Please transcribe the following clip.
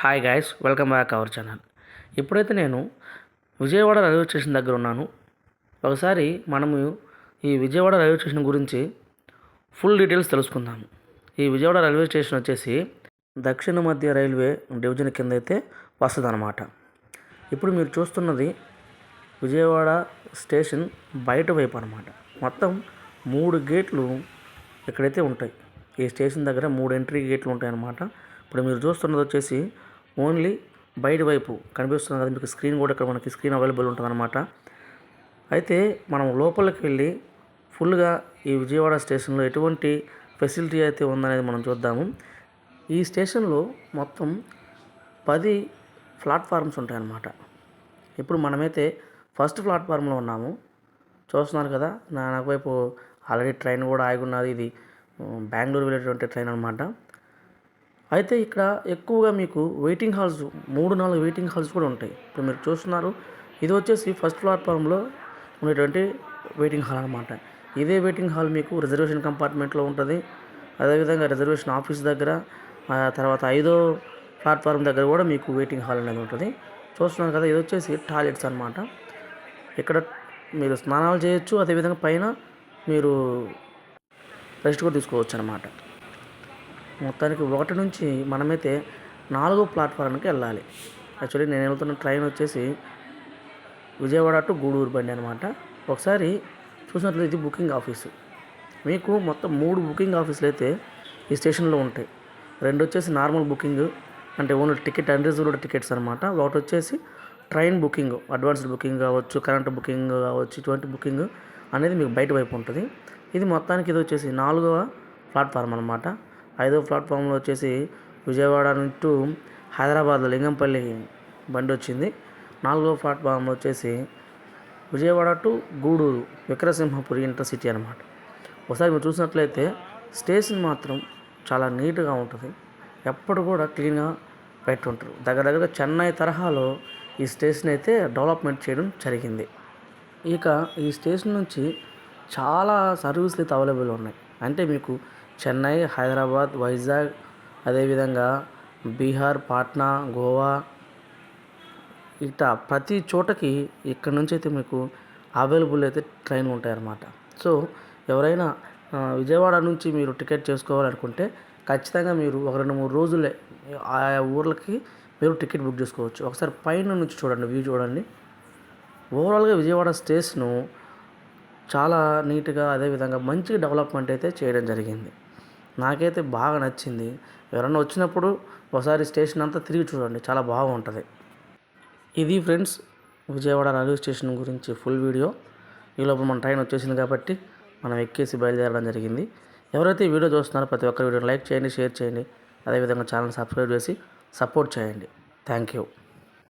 Hi guys welcome back our channel. ఇప్పుడైతే నేను Vijayawada railway station దగ్గర ఉన్నాను. ఒకసారి మనము ఈ విజయవాడ రైల్వే స్టేషన్ గురించి ఫుల్ డీటెయిల్స్ తెలుసుకుందాము. ఈ విజయవాడ రైల్వే స్టేషన్ వచ్చేసి దక్షిణ మధ్య రైల్వే డివిజన్ కింద అయితే వస్తుంది ఇప్పుడు మీరు చూస్తున్నది విజయవాడ స్టేషన్ బయట వైపు అనమాట మొత్తం మూడు గేట్లు ఇక్కడైతే ఉంటాయి. ఈ స్టేషన్ దగ్గర మూడు ఎంట్రీ గేట్లు ఉంటాయి అన్నమాట ఇప్పుడు మీరు చూస్తున్నది వచ్చేసి ఓన్లీ బయట వైపు కనిపిస్తుంది కదా మీకు స్క్రీన్ కూడా ఇక్కడ మనకి స్క్రీన్ అవైలబుల్ ఉంటుంది అనమాట అయితే మనం లోపలికి వెళ్ళి ఫుల్గా ఈ విజయవాడ స్టేషన్లో ఎటువంటి ఫెసిలిటీ అయితే ఉందనేది మనం చూద్దాము. ఈ స్టేషన్లో మొత్తం పది ప్లాట్ఫామ్స్ ఉంటాయన్నమాట. ఇప్పుడు మనమైతే ఫస్ట్ ప్లాట్ఫామ్లో ఉన్నాము. చూస్తున్నారు కదా నా నాకు వైపు ఆల్రెడీ ట్రైన్ కూడా ఆగి ఉన్నది. ఇది బెంగళూరు వెళ్ళేటువంటి ట్రైన్ అనమాట అయితే ఇక్కడ ఎక్కువగా మీకు వెయిటింగ్ హాల్స్ మూడు నాలుగు వెయిటింగ్ హాల్స్ కూడా ఉంటాయి. ఇప్పుడు మీరు చూస్తున్నారు ఇది వచ్చేసి ఫస్ట్ ప్లాట్ఫామ్లో ఉండేటువంటి వెయిటింగ్ హాల్ అనమాట ఇదే వెయిటింగ్ హాల్ మీకు రిజర్వేషన్ కంపార్ట్మెంట్లో ఉంటుంది. అదేవిధంగా రిజర్వేషన్ ఆఫీస్ దగ్గర ఆ తర్వాత ఐదో ప్లాట్ఫామ్ దగ్గర కూడా మీకు వెయిటింగ్ హాల్ అనేది ఉంటుంది. చూస్తున్నారు కదా ఇది వచ్చేసి టాయిలెట్స్ అనమాట ఇక్కడ మీరు స్నానాలు చేయొచ్చు అదేవిధంగా పైన మీరు రెస్ట్ కూడా తీసుకోవచ్చు అనమాట మొత్తానికి ఒకటి నుంచి మనమైతే నాలుగో ప్లాట్ఫారానికి వెళ్ళాలి. యాక్చువల్లీ నేను వెళ్తున్న ట్రైన్ వచ్చేసి విజయవాడ టు గూడూరు బండి అనమాట ఒకసారి చూసినట్లయితే ఇది బుకింగ్ ఆఫీసు. మీకు మొత్తం మూడు బుకింగ్ ఆఫీసులు అయితే ఈ స్టేషన్లో ఉంటాయి. రెండు వచ్చేసి నార్మల్ బుకింగ్ అంటే ఓన్లీ టికెట్ అన్రిజర్వ్డ్ టికెట్స్ అనమాట ఒకటి వచ్చేసి ట్రైన్ బుకింగ్ అడ్వాన్స్డ్ బుకింగ్ కావచ్చు కరెంట్ బుకింగ్ కావచ్చు ఇటువంటి బుకింగ్ అనేది మీకు బయట వైపు ఉంటుంది. ఇది మొత్తానికి ఇది వచ్చేసి నాలుగవ ప్లాట్ఫామ్ అనమాట ఐదో ప్లాట్ఫామ్లో వచ్చేసి విజయవాడ నుంచి హైదరాబాద్లో లింగంపల్లి బండి వచ్చింది. నాలుగో ప్లాట్ఫామ్లో వచ్చేసి విజయవాడ టు గూడూరు విక్రసింహపురి ఇంటర్సిటీ అనమాట ఒకసారి మీరు చూసినట్లయితే స్టేషన్ మాత్రం చాలా నీట్గా ఉంటుంది. ఎప్పుడు కూడా క్లీన్గా పెట్టుంటారు దగ్గర దగ్గర చెన్నై తరహాలో ఈ స్టేషన్ అయితే డెవలప్మెంట్ చేయడం జరిగింది. ఇక ఈ స్టేషన్ నుంచి చాలా సర్వీసులు అయితే అవైలబుల్ ఉన్నాయి. అంటే మీకు చెన్నై హైదరాబాద్ వైజాగ్ అదేవిధంగా బీహార్ పాట్నా గోవా ఇట్లా ప్రతి చోటకి ఇక్కడ నుంచి అయితే మీకు అవైలబుల్ అయితే ట్రైన్లు ఉంటాయన్నమాట. సో ఎవరైనా విజయవాడ నుంచి మీరు టికెట్ చేసుకోవాలనుకుంటే ఖచ్చితంగా మీరు ఒక రెండు మూడు రోజులే ఆయా ఊర్లకి మీరు టికెట్ బుక్ చేసుకోవచ్చు. ఒకసారి పైన నుంచి చూడండి వ్యూ చూడండి. ఓవరాల్గా విజయవాడ స్టేస్ను చాలా నీట్గా అదేవిధంగా మంచి డెవలప్మెంట్ అయితే చేయడం జరిగింది. నాకైతే బాగా నచ్చింది. ఎవరైనా వచ్చినప్పుడు ఒకసారి స్టేషన్ అంతా తిరిగి చూడండి. చాలా బాగుంటుంది. ఇది ఫ్రెండ్స్ విజయవాడ రైల్వే స్టేషన్ గురించి ఫుల్ వీడియో. ఈ లోపల మన ట్రైన్ వచ్చేసింది కాబట్టి మనం ఎక్కేసి బయలుదేరడం జరిగింది. ఎవరైతే వీడియో చూస్తున్నారో ప్రతి ఒక్కరి వీడియోని లైక్ చేయండి షేర్ చేయండి. అదేవిధంగా ఛానల్ సబ్స్క్రైబ్ చేసి సపోర్ట్ చేయండి. Thank you